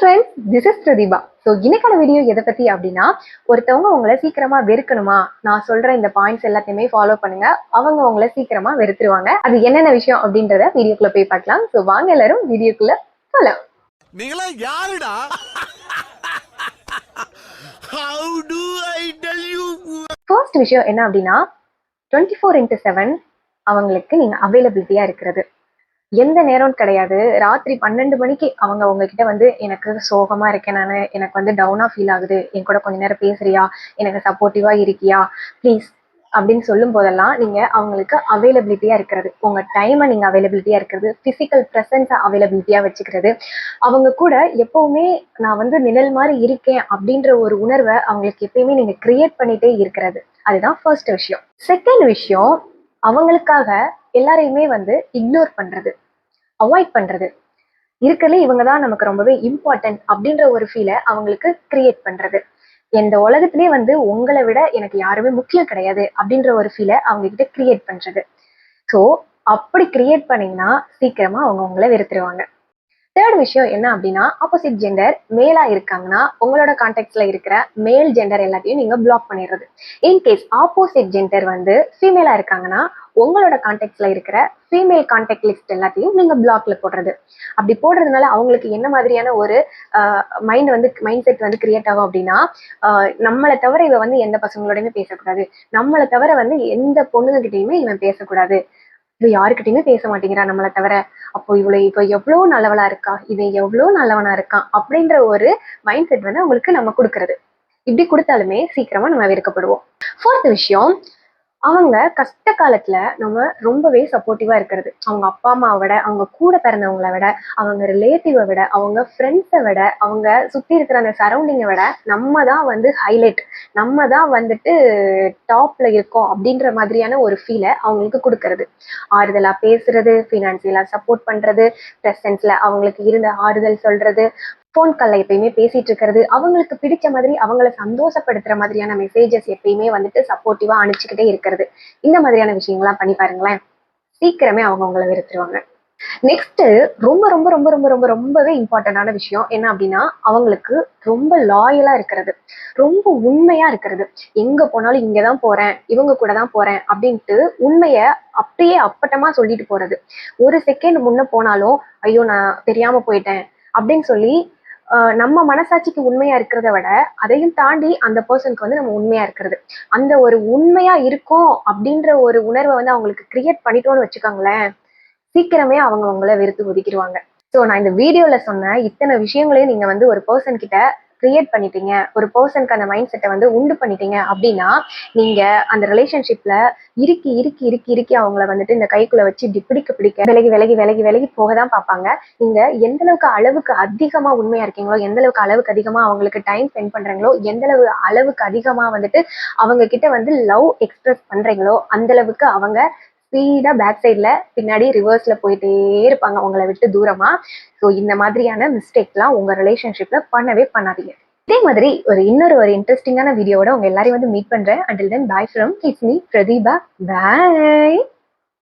Friends this is Pratibha so இன்னைக்கான video எதை பத்தி அப்படின்னா ஒருத்தவங்க உங்களை சீக்கிரமா வெறுக்கணுமா? நான் சொல்ற இந்த பாயிண்ட்ஸ் எல்லாத்தையுமே ஃபாலோ பண்ணுங்க. அவங்க உங்களை சீக்கிரமா வெறுத்துருவாங்க. அது என்னென்ன விஷயம் அப்படின்றத வீடியோக்குள்ள போய் பார்க்கலாம். ஸோ வாங்க எல்லாரும் வீடியோக்குள்ள போலாம். நீங்களா யாருடா? How to I tell you first விஷயம் என்ன அப்படின்னா டுவெண்ட்டி ஃபோர் இன்ட்டு செவன் அவங்களுக்கு நீங்க அவைலபிலிட்டியா இருக்கிறது. எந்த நேரம் கிடையாது. ராத்திரி பன்னெண்டு மணிக்கு அவங்க உங்ககிட்ட வந்து எனக்கு சோகமா இருக்கேன் நான். எனக்கு வந்து டவுனா ஃபீல் ஆகுது. என் கூட கொஞ்ச நேரம் பேசுறியா? எனக்கு சப்போர்ட்டிவா இருக்கியா? ப்ளீஸ் அப்படின்னு சொல்லும் போதெல்லாம் நீங்க அவங்களுக்கு அவைலபிலிட்டியா இருக்கிறது. உங்க டைமை நீங்க அவைலபிலிட்டியா இருக்கிறது. பிசிக்கல் ப்ரெசன்ஸை அவைலபிலிட்டியா வச்சுக்கிறது. அவங்க கூட எப்பவுமே நான் வந்து நிழல் மாதிரி இருக்கேன் அப்படின்ற ஒரு உணர்வை அவங்களுக்கு எப்பயுமே நீங்க கிரியேட் பண்ணிட்டே இருக்கிறது. அதுதான் ஃபர்ஸ்ட் விஷயம். செகண்ட் விஷயம் அவங்களுக்காக எல்லாரையுமே வந்து இக்னோர் பண்றது அவாய்ட் பண்றது. இருக்கிறதுல இவங்க தான் நமக்கு ரொம்பவே இம்பார்ட்டன்ட் அப்படின்ற ஒரு ஃபீலை அவங்களுக்கு கிரியேட் பண்றது. இந்த உலகத்திலே வந்து உங்களை விட எனக்கு யாருமே முக்கியம் கிடையாது அப்படின்ற ஒரு ஃபீலை அவங்க கிட்ட கிரியேட் பண்றது. ஸோ அப்படி கிரியேட் பண்ணீங்கன்னா சீக்கிரமா அவங்க உங்களை வெறுத்துருவாங்க. தேர்ட் விஷயம் என்ன அப்படின்னா ஆப்போசிட் ஜெண்டர் மேலா இருக்காங்கன்னா உங்களோட கான்டாக்ட்ஸ்ல இருக்கிற மேல் ஜெண்டர் எல்லாத்தையும் நீங்க பிளாக் பண்ணிடுறது. இன்கேஸ் ஆப்போசிட் ஜெண்டர் வந்து ஃபீமேலா இருக்காங்கன்னா உங்களோட கான்டாக்ட்ஸ்ல இருக்கிற ஃபீமேல் கான்டாக்ட் லிஸ்ட் எல்லாத்தையும் நீங்க பிளாக்ல போடுறது. அப்படி போடுறதுனால அவங்களுக்கு என்ன மாதிரியான ஒரு மைண்ட் வந்து மைண்ட் செட் வந்து கிரியேட் ஆகும் அப்படின்னா நம்மளை தவிர இவ வந்து எந்த பசங்களோடயுமே பேசக்கூடாது. நம்மளை தவிர வந்து எந்த பொண்ணுங்க கிட்டேயுமே இவன் பேசக்கூடாது. இவ யாருக்கிட்டையுமே பேச மாட்டேங்கிறா. நம்மளை தவிர அப்போ இவ்வளோ இப்போ எவ்வளோ நல்லவளா இருக்கா? இவன் எவ்வளோ நல்லவனா இருக்கான் அப்படின்ற ஒரு மைண்ட் செட் வந்து அவங்களுக்கு நம்ம கொடுக்கறது. இப்படி கொடுத்தாலுமே சீக்கிரமா நம்ம வெறுக்கப்படுவோம். ஃபோர்த் விஷயம் அவங்க கஷ்ட காலத்துல நம்ம ரொம்பவே சப்போர்ட்டிவா இருக்கிறது. அவங்க அப்பா அம்மாவை விட அவங்க கூட பிறந்தவங்களை விட அவங்க ரிலேட்டிவை விட அவங்க ஃப்ரெண்ட்ஸை விட அவங்க சுத்தி இருக்கிற அந்த சரௌண்டிங்கை விட நம்ம தான் வந்து ஹைலைட் நம்ம தான் வந்துட்டு டாப்ல இருக்கோம் அப்படின்ற மாதிரியான ஒரு ஃபீலை அவங்களுக்கு கொடுக்கறது. ஆறுதலா பேசுறது ஃபினான்சியலா சப்போர்ட் பண்றது ப்ரெசன்ஸ்ல அவங்களுக்கு இருந்த ஆறுதல் சொல்றது ஃபோன் காலில் எப்பயுமே பேசிட்டு இருக்கிறது அவங்களுக்கு பிடிச்ச மாதிரி அவங்கள சந்தோஷப்படுத்துற மாதிரியான மெசேஜஸ் எப்பயுமே வந்துட்டு சப்போர்ட்டிவா அனுப்பிச்சுக்கிட்டே இருக்கிறது. இந்த மாதிரியான விஷயங்கள்லாம் பண்ணி பாருங்களேன். சீக்கிரமே அவங்க உங்களை வெறுத்துருவாங்க. நெக்ஸ்ட் ரொம்ப ரொம்ப ரொம்ப ரொம்ப ரொம்ப ரொம்பவே இம்பார்ட்டண்டான விஷயம் என்ன அப்படின்னா அவங்களுக்கு ரொம்ப லாயலா இருக்கிறது. ரொம்ப உண்மையா இருக்கிறது. எங்க போனாலும் இங்கதான் போறேன் இவங்க கூட தான் போறேன் அப்படின்ட்டு உண்மைய அப்படியே அப்பட்டமா சொல்லிட்டு போறது. ஒரு செகண்ட் முன்ன போனாலும் ஐயோ நான் தெரியாம போயிட்டேன் அப்படின்னு சொல்லி நம்ம மனசாட்சிக்கு உண்மையா இருக்கிறத விட அதையும் தாண்டி அந்த பர்சனுக்கு வந்து நம்ம உண்மையா இருக்கிறது. அந்த ஒரு உண்மையா இருக்கோம் அப்படின்ற ஒரு உணர்வை வந்து அவங்களுக்கு கிரியேட் பண்ணிட்டோம்னு வச்சுக்கோங்களேன் சீக்கிரமே அவங்க உங்களை வெறுத்து ஒதுக்கிடுவாங்க. ஸோ நான் இந்த வீடியோல சொன்ன இத்தனை விஷயங்களையும் நீங்க வந்து ஒரு பர்சன் கிட்ட கிரியேட் பண்ணிட்டீங்க. ஒரு பர்சனுக்கு அந்த மைண்ட் செட்டை வந்து உண்டு பண்ணிட்டீங்க அப்படின்னா நீங்க அந்த ரிலேஷன்ஷிப்ல இறுக்கி இறுக்கி இறுக்கி இறுக்கி அவங்கள வந்துட்டு இந்த கைக்குள்ள வச்சு இப்படி பிடிக்க பிடிக்க விலகி விலகி விலகி விலகி போக தான் பார்ப்பாங்க. நீங்க எந்த அளவுக்கு அளவுக்கு அதிகமா உண்மையா இருக்கீங்களோ எந்த அளவுக்கு அளவுக்கு அதிகமா அவங்களுக்கு டைம் ஸ்பெண்ட் பண்றீங்களோ எந்த அளவு அளவுக்கு அதிகமா வந்துட்டு அவங்க கிட்ட வந்து லவ் எக்ஸ்பிரஸ் பண்றீங்களோ அந்த அளவுக்கு அவங்க ஸ்பீடாக பேக் சைடில் பின்னாடி ரிவர்ஸ்ல போயிட்டே இருப்பாங்க. உங்களை விட்டு தூரமா. ஸோ இந்த மாதிரியான மிஸ்டேக்லாம் உங்க ரிலேஷன்ஷிப்ல பண்ணவே பண்ணாதீங்க. இதே மாதிரி ஒரு இன்னொரு ஒரு இன்ட்ரெஸ்டிங்கான வீடியோவோட உங்கள் எல்லாரையும் வந்து மீட் பண்றேன். Until then bye from it's me Pratibha bye